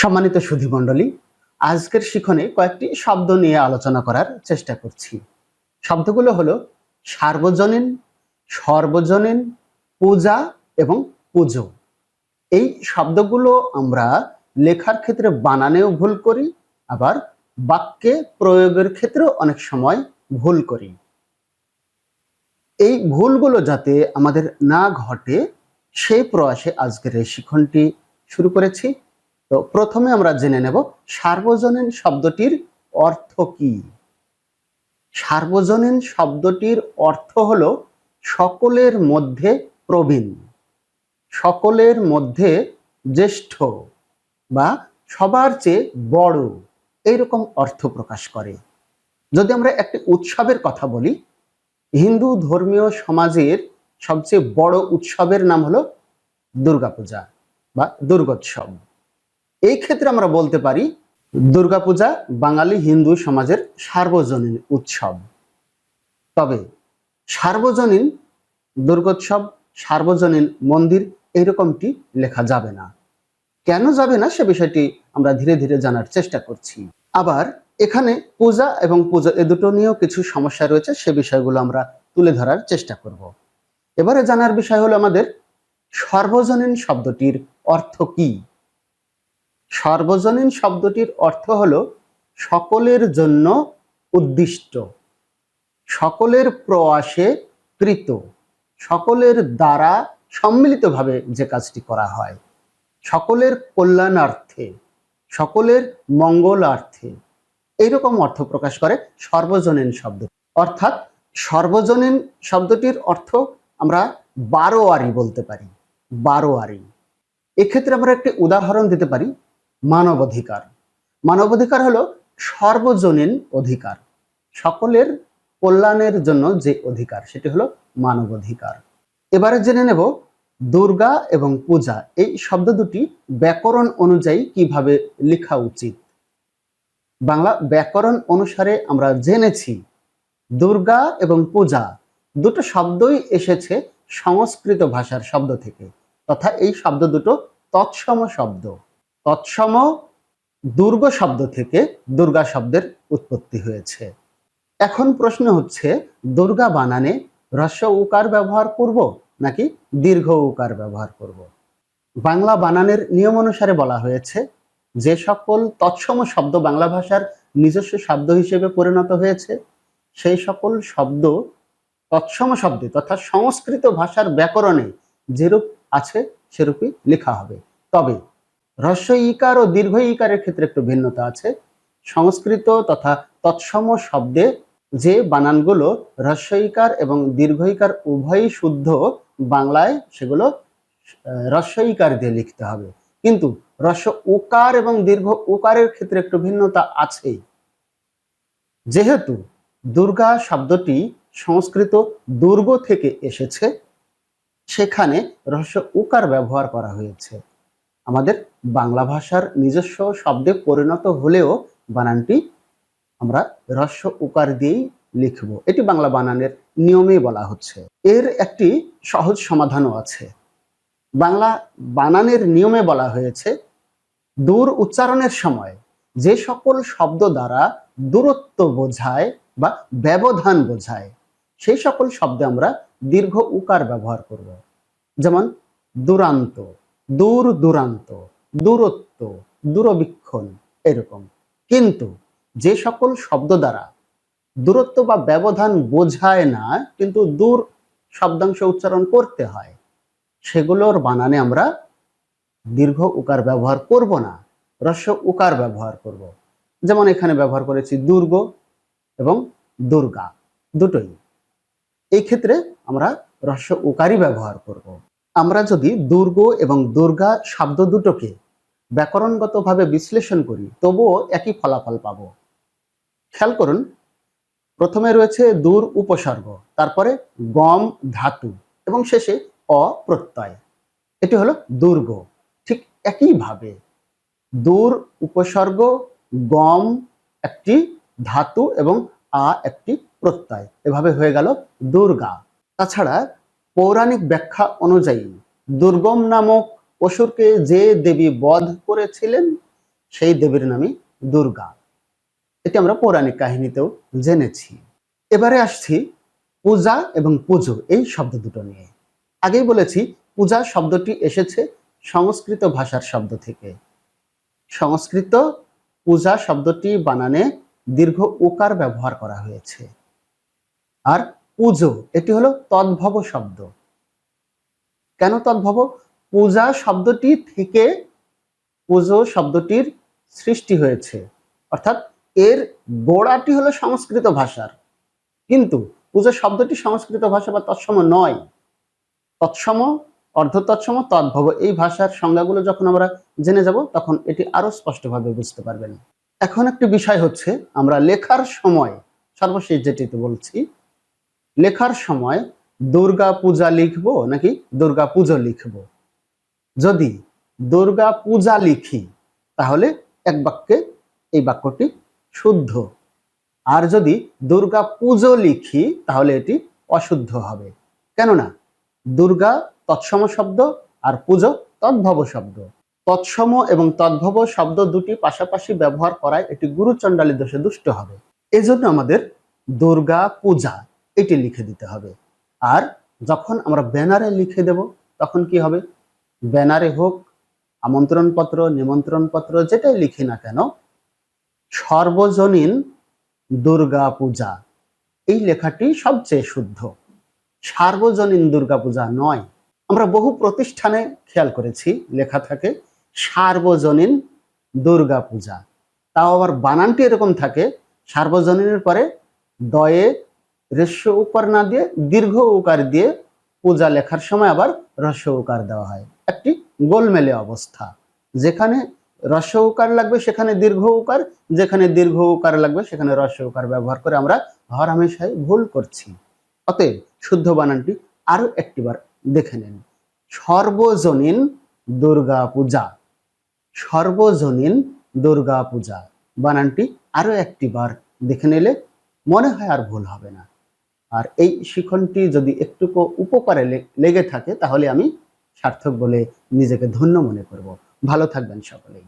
সম্মানিত সুধীমণ্ডলী, আজকের শিখনে কয়েকটি শব্দ নিয়ে আলোচনা করার চেষ্টা করছি। শব্দগুলো হলো সার্বজনীন, সর্বজনীন, পূজা এবং পুজো। এই শব্দগুলো আমরা লেখার ক্ষেত্রে বানানেও ভুল করি, আবার বাক্যে প্রয়োগের ক্ষেত্রেও অনেক সময় ভুল করি। এই ভুলগুলো যাতে আমাদের না ঘটে সেই প্রয়াসে আজকের এই শিক্ষণটি শুরু করেছি। তো প্রথমে আমরা জেনে নেব সার্বজনীন শব্দটির অর্থ কি। সার্বজনীন শব্দটির অর্থ হলো সকলের মধ্যে প্রবীণ, সকলের মধ্যে জ্যেষ্ঠ বা সবার চেয়ে বড়, এইরকম অর্থ প্রকাশ করে। যদি আমরা একটি উৎসবের কথা বলি, হিন্দু ধর্মীয় সমাজের সবচেয়ে বড় উৎসবের নাম হলো দুর্গাপূজা বা দুর্গোৎসব। এই ক্ষেত্রে আমরা বলতে পারি দুর্গাপূজা বাঙালি হিন্দু সমাজের সার্বজনীন উৎসব। তবে সার্বজনীন দুর্গোৎসব, সার্বজনীন মন্দির এইরকমটি লেখা যাবে না। কেন যাবে না সে বিষয়টি আমরা ধীরে ধীরে জানার চেষ্টা করছি। আবার এখানে পূজা এবং পূজা এ দুটো নিয়েও কিছু সমস্যা রয়েছে, সে বিষয়গুলো আমরা তুলে ধরার চেষ্টা করব। এবারে জানার বিষয় হলো আমাদের সর্বজনীন শব্দটির অর্থ কি? সর্বজনীন শব্দটির অর্থ হলো সকলের জন্য উদ্দিষ্ট। সকলের প্রয়াসে কৃত। সকলের দ্বারা সম্মিলিতভাবে যে কাজটি করা হয়। সকলের কল্যাণার্থে। সকলের মঙ্গলার্থে। এইরকম অর্থ প্রকাশ করে সর্বজনীন শব্দ। অর্থাৎ সর্বজনীন শব্দটির অর্থ আমরা বারোয়ারি বলতে পারি। বারোয়ারি। এক্ষেত্রে আমরা একটি উদাহরণ দিতে পারি। মানবাধিকার। মানবাধিকার হলো সর্বজনীন অধিকার। সকলের কল্যাণের জন্য যে অধিকার, সেটি হলো মানবাধিকার। এবারে জেনে নেব দুর্গা এবং পূজা। এই শব্দ দুটি ব্যাকরণ অনুযায়ী কীভাবে লেখা উচিত? বাংলা ব্যাকরণ অনুসারে আমরা জেনেছি, দুর্গা এবং পূজা দুটো শব্দই এসেছে সংস্কৃত ভাষার শব্দ থেকে, তথা এই শব্দ দুটো তৎসম শব্দ। তৎসম দুর্গ শব্দ থেকে দুর্গা শব্দের উৎপত্তি হয়েছে। এখন প্রশ্ন হচ্ছে, দুর্গা বানানে হ্রস্ব উকার ব্যবহার করব নাকি দীর্ঘ উকার ব্যবহার করব? বাংলা বানানের নিয়ম অনুসারে বলা হয়েছে, যে সকল তৎসম শব্দ বাংলা ভাষার নিজস্ব শব্দ হিসেবে পরিণত হয়েছে, সেই সকল শব্দ তৎসম শব্দে তথা সংস্কৃত ভাষার ব্যাকরণে যেরূপ আছে সেরূপই লেখা হবে। তবে হ্রস্ব ইকার ও দীর্ঘ ইকারের ক্ষেত্রে একটু ভিন্নতা আছে। সংস্কৃত তথা তৎসম শব্দে যে বানানগুলো হ্রস্ব ইকার এবং দীর্ঘ ইকার উভয়ই শুদ্ধ বাংলায় সেগুলো হ্রস্ব ইকার দিয়ে লিখতে হবে। কিন্তু হ্রস্ব উকার এবং দীর্ঘ উকারের ক্ষেত্রে একটু ভিন্নতা আছেই। যেহেতু দুর্গা শব্দটি সংস্কৃত দুর্গ থেকে এসেছে, সেখানে রহস্য উকার ব্যবহার করা হয়েছে। আমাদের বাংলা ভাষার নিজস্ব শব্দে পরিণত হলেও বানানটি আমরা রস্য উকার দিয়েই লিখব। এটি বাংলা বানানের নিয়মেই বলা হচ্ছে। এর একটি সহজ সমাধানও আছে। বাংলা বানানের নিয়মে বলা হয়েছে, দূর উচ্চারণের সময় যে সকল শব্দ দ্বারা দূরত্ব বোঝায় বা ব্যবধান বোঝায়, সেই সকল শব্দে আমরা দীর্ঘ উকার ব্যবহার করব। যেমন, দূরান্ত, দূর দূরান্ত দূরত্ব, দূরবীক্ষণ এরকম কিন্তু যে সকল শব্দ দ্বারা দূরত্ব বা ব্যবধান বোঝায় না, কিন্তু দূর শব্দাংশ উচ্চারণ করতে হয়, সেগুলোর বানানে আমরা দীর্ঘ উকার ব্যবহার করব না রস্য উকার ব্যবহার করব। যেমন এখানে ব্যবহার করেছি দুর্গ এবং দুর্গা, দুটোই এই ক্ষেত্রে আমরা রস্য উকারই ব্যবহার করব। আমরা যদি দুর্গ এবং দুর্গা শব্দ দুটোকে ব্যাকরণগতভাবে বিশ্লেষণ করি, তবুও একই ফলাফল পাব। খেয়াল করুন, প্রথমে রয়েছে দূর উপসর্গ, তারপরে গম ধাতু, এবং শেষে অপ্রত্যয়। এটি হলো দুর্গ, ঠিক একইভাবে। দূর উপসর্গ, গম একটি ধাতু এবং আ একটি প্রত্যয়, এভাবে হয়ে গেল দুর্গা। তাছাড়া পৌরাণিক ব্যাখ্যা অনুযায়ী দুর্গম নামক অসুরকে যে দেবী বধ করেছিলেন, সেই দেবীর নামই দুর্গা। এটি আমরা পৌরাণিক কাহিনীতেও জেনেছি। এবারে আসছি পূজা এবং পুজো, এই শব্দ দুটো নিয়ে। আগেই বলেছি, পূজা শব্দটি এসেছে সংস্কৃত ভাষার শব্দ থেকে। সংস্কৃত পূজা শব্দটি বানানে দীর্ঘ উকার ব্যবহার করা হয়েছে। আর পুজো, এটি হলো তদ্ভব শব্দ। কেন তদ্ভব? পূজা শব্দটি থেকে পুজো শব্দটির সৃষ্টি হয়েছে। অর্থাৎ এর গোড়াটি হলো সংস্কৃত ভাষার। কিন্তু পুজো শব্দটি সংস্কৃত ভাষা বা তৎসম নয়। তৎসম অর্ধ তৎসম তদ্ভব এই ভাষার সংজ্ঞাগুলো যখন আমরা জেনে যাব, তখন এটি আরও স্পষ্টভাবে বুঝতে পারবেন। এখন একটি বিষয় হচ্ছে, আমরা লেখার সময়, সর্বশেষ যেটিতে বলছি, লেখার সময় দুর্গা পূজা লিখব নাকি দুর্গা পুজো লিখব? যদি দুর্গা পূজা লিখি, তাহলে এক বাক্যে এই বাক্যটি শুদ্ধ। আর যদি দুর্গা পুজো লিখি, তাহলে এটি অশুদ্ধ হবে। কেননা দুর্গা তৎসম শব্দ আর পুজো তদ্ভব শব্দ। তৎসম এবং তদ্ভব শব্দ দুটি পাশাপাশি ব্যবহার করায় এটি গুরুচণ্ডালী দোষে দুষ্ট হবে। এজন্য আমাদের দুর্গা পূজা এটি লিখে দিতে হবে। আর যখন আমরা ব্যানারে লিখে দেব, তখন কি হবে? ব্যানারে হোক, আমন্ত্রণপত্র, নিমন্ত্রণপত্র, যেটাই লিখি না কেন, সর্বজনীন দুর্গা পূজা এই লেখাটি সবচেয়ে শুদ্ধ। সার্বজনীন দুর্গা পূজা নয়। আমরা বহু প্রতিষ্ঠানে খেয়াল করেছি লেখা থাকে, সার্বজনীন দুর্গা পূজা তাও আবার বানানটি এরকম থাকে, সার্বজনীনের পরে দয়ে রেস্য উকার না দিয়ে, দীর্ঘ উকার দিয়ে পূজা লেখার সময় আবার রস্য উকার দেওয়া হয়। একটি গোলমেলে অবস্থা। যেখানে রস্য উকার লাগবে, সেখানে দীর্ঘ উকার যেখানে দীর্ঘ উকার লাগবে, সেখানে রস্য উকার ব্যবহার করে আমরা হর হামেশাই ভুল করছি। অতএব শুদ্ধ বানানটি আরও একটিবার দেখে নেন। সর্বজনীন দুর্গা পূজা। সর্বজনীন দুর্গা পূজা। বানানটি আরও একটিবার দেখে নিলে মনে হয় আর ভুল হবে না। আর এই শিখনটি যদি একটুকু উপকারে লেগে থাকে, তাহলে আমি সার্থক বলে নিজেকে ধন্য মনে করব। ভালো থাকবেন সকলেই।